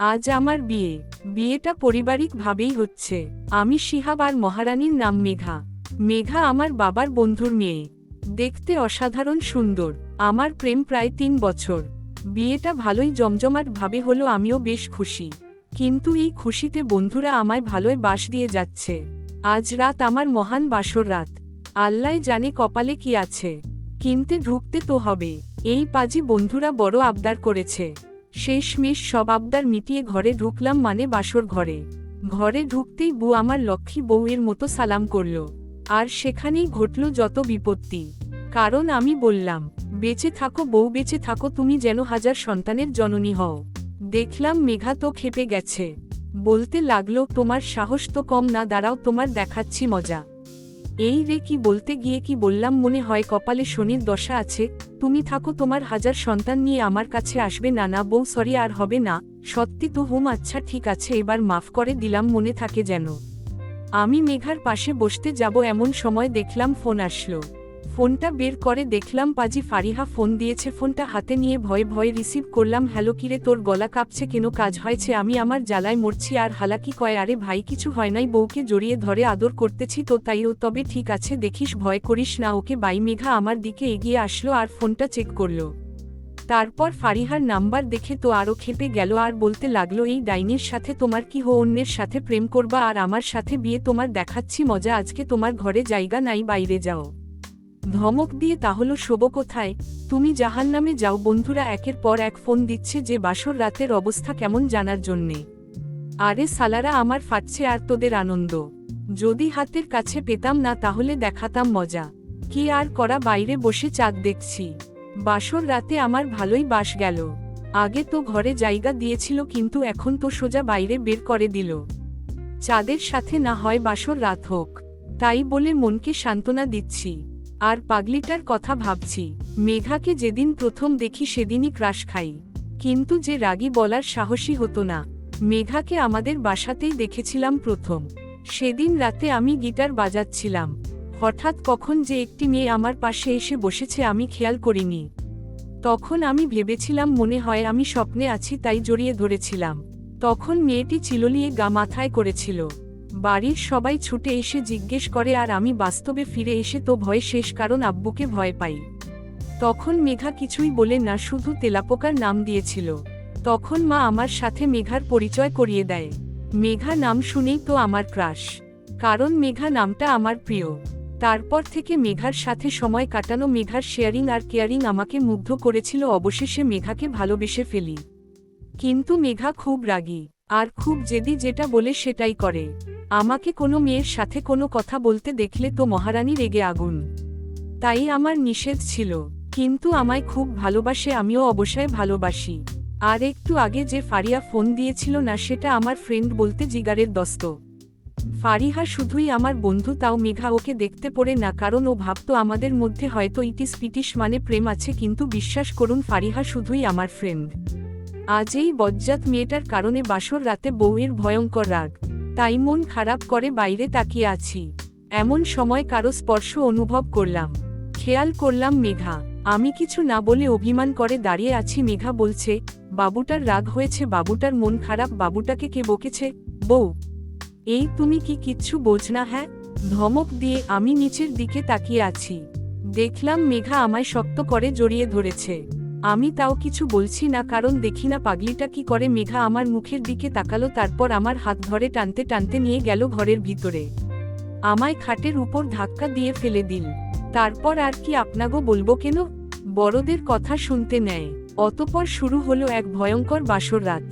আজ আমার বিয়ে। বিয়েটা পারিবারিকভাবেই হচ্ছে। আমি শিহাব আর মহারানীর নাম মেঘা। মেঘা আমার বাবার বন্ধুর মেয়ে। দেখতে অসাধারণ সুন্দর। আমার প্রেম প্রায় তিন বছর। বিয়েটা ভালোই জমজমাট ভাবে হলো আমিও বেশ খুশি। কিন্তু এই খুশিতে বন্ধুরা আমায় ভালোই বাস দিয়ে যাচ্ছে। আজ রাত আমার মহান বাসর রাত। আল্লাহ জানে কপালে কি আছে। কিনতে ঢুকতে তো হবে। এই পাজি বন্ধুরা বড় আবদার করেছে। শেষমেশ সব আবদার মিটিয়ে ঘরে ঢুকলাম মানে বাসর ঘরে। ঘরে ঢুকতেই বউ আমার লক্ষ্মী বউয়ের মতো সালাম করল। আর সেখানেই ঘটল যত বিপত্তি। কারণ আমি বললাম, বেঁচে থাকো বউ, বেঁচে থাকো, তুমি যেন হাজার সন্তানের জননী হও। দেখলাম মেঘা তো খেপে গেছে। বলতে লাগল, তোমার সাহস তো কম না, দাঁড়াও, তোমার দেখাচ্ছি মজা। এই রে কি বলতে গিয়ে কি বললাম মনে হয় কপালে শনির দশা আছে, তুমি থাকো তোমার হাজার সন্তান নিয়ে আমার কাছে আসবে না না বউ সরি আর হবে না, সত্যি তো হুম আচ্ছা ঠিক আছে এবার মাফ করে দিলাম মনে থাকে যেন। আমি মেঘার পাশে বসতে যাব এমন সময় দেখলাম ফোন আসলো। ফোনটা বের করে দেখলাম পাজি ফারিহা ফোন দিয়েছে, ফোনটা হাতে নিয়ে ভয়ে ভয়ে রিসিভ করলাম, হ্যালো কিরে তোর গলা কাঁপছে কেন, কাজ হয়েছে, আমি আমার জ্বালায় মরছি, আর হালাকি কয়, আরে ভাই কিছু হয় নাই, বউকে জড়িয়ে ধরে আদর করতেছি তো তাই ও, তবে ঠিক আছে, দেখিস ভয় করিস না, ওকে বাই মেঘা আমার দিকে এগিয়ে আসলো আর ফোনটা চেক করল। তারপর ফারিহার নাম্বার দেখে তো আরও খেপে গেল, আর বলতে লাগল, এই ডাইনির সাথে তোমার কি হো, অন্যের সাথে প্রেম করবা, আর আমার সাথে বিয়ে তোমার দেখাচ্ছি, মজা, আজকে তোমার ঘরে জায়গা নাই, বাইরে যাও। ধমক দিয়ে তাহলে, শোব কোথায়? তুমি জাহান নামে যাও, বন্ধুরা একের পর এক ফোন দিচ্ছে যে বাসর রাতের অবস্থা কেমন জানার জন্যে। আরে সালারা, আমার ফাটছে আর তোদের আনন্দ। যদি হাতের কাছে পেতাম না, তাহলে দেখাতাম মজা। কি আর করা, বাইরে বসে চাঁদ দেখছি। বাসর রাতে আমার ভালোই বাস গেল। আগে তো ঘরে জায়গা দিয়েছিল, কিন্তু এখন তো সোজা বাইরে বের করে দিল। চাঁদের সাথে না হয় বাসর রাত হোক। তাই বলে মনকে সান্ত্বনা দিচ্ছি। আর পাগলিটার কথা ভাবছি। মেঘাকে যেদিন প্রথম দেখি সেদিনই ক্রাশ খাই। কিন্তু যে রাগী বলার সাহসী হতো না। মেঘাকে আমাদের বাসাতেই দেখেছিলাম প্রথম। সেদিন রাতে আমি গিটার বাজাচ্ছিলাম। হঠাৎ কখন যে একটি মেয়ে আমার পাশে এসে বসেছে আমি খেয়াল করিনি। তখন আমি ভেবেছিলাম মনে হয় আমি স্বপ্নে আছি তাই জড়িয়ে ধরেছিলাম। তখন মেয়েটি চিললিয়ে গা মাথায় করেছিল। বাড়ির সবাই ছুটে এসে জিজ্ঞেস করে, আর আমি বাস্তবে ফিরে এসে তো ভয় শেষ কারণ আব্বুকে ভয় পাই। তখন মেঘা কিছুই বলে না, শুধু তেলাপোকার নাম দিয়েছিল। তখন মা আমার সাথে মেঘার পরিচয় করিয়ে দেয়। মেঘা নাম শুনেই তো আমার ক্রাশ, কারণ মেঘা নামটা আমার প্রিয়। তারপর থেকে মেঘার সাথে সময় কাটানো, মেঘার শেয়ারিং আর কেয়ারিং আমাকে মুগ্ধ করেছিল। অবশেষে মেঘাকে ভালোবেসে ফেলি। কিন্তু মেঘা খুব রাগী, আর খুব জেদি যেটা বলে সেটাই করে। আমাকে কোনো মেয়ের সাথে কোনো কথা বলতে দেখলে তো মহারানী রেগে আগুন। তাই আমার নিষেধ ছিল, কিন্তু আমায় খুব ভালোবাসে, আমিও অবশ্যই ভালোবাসি। আর একটু আগে যে ফারিয়া ফোন দিয়েছিল না, সেটা আমার ফ্রেন্ড বলতে জিগারের দস্ত। ফারিহা শুধুই আমার বন্ধু, তাও মেঘা ওকে দেখতে পড়ে না, কারণ ও ভাবতো আমাদের মধ্যে হয়তো ইটিস পিটিস মানে প্রেম আছে, কিন্তু বিশ্বাস করুন, ফারিহা শুধুই আমার ফ্রেন্ড। আজ এই বজ্জাত মেয়েটার কারণে বাসর রাতে বউয়ের ভয়ঙ্কর রাগ। তাই মন খারাপ করে বাইরে তাকিয়ে আছি। এমন সময় কারও স্পর্শ অনুভব করলাম। খেয়াল করলাম মেঘা। আমি কিছু না বলে অভিমান করে দাঁড়িয়ে আছি। মেঘা বলছে, বাবুটার রাগ হয়েছে, বাবুটার মন খারাপ, বাবুটাকে কে বকেছে? বউ, এই তুমি কি কিচ্ছু বোঝ না হ্যাঁ? ধমক দিয়ে আমি নিচের দিকে তাকিয়ে আছি। দেখলাম মেঘা আমায় শক্ত করে জড়িয়ে ধরেছে। আমি তাও কিছু বলছি না, কারণ দেখি না পাগলিটা কি করে। মেঘা আমার মুখের দিকে তাকালো, তারপর আমার হাত ধরে টানতে টানতে নিয়ে গেল ঘরের ভিতরে। আমায় খাটের উপর ধাক্কা দিয়ে ফেলে দিল। তারপর আর কি আপনাগো বলব কেন? বড়দের কথা শুনতে নেয়। অতপর শুরু হলো এক ভয়ঙ্কর বাসর রাত।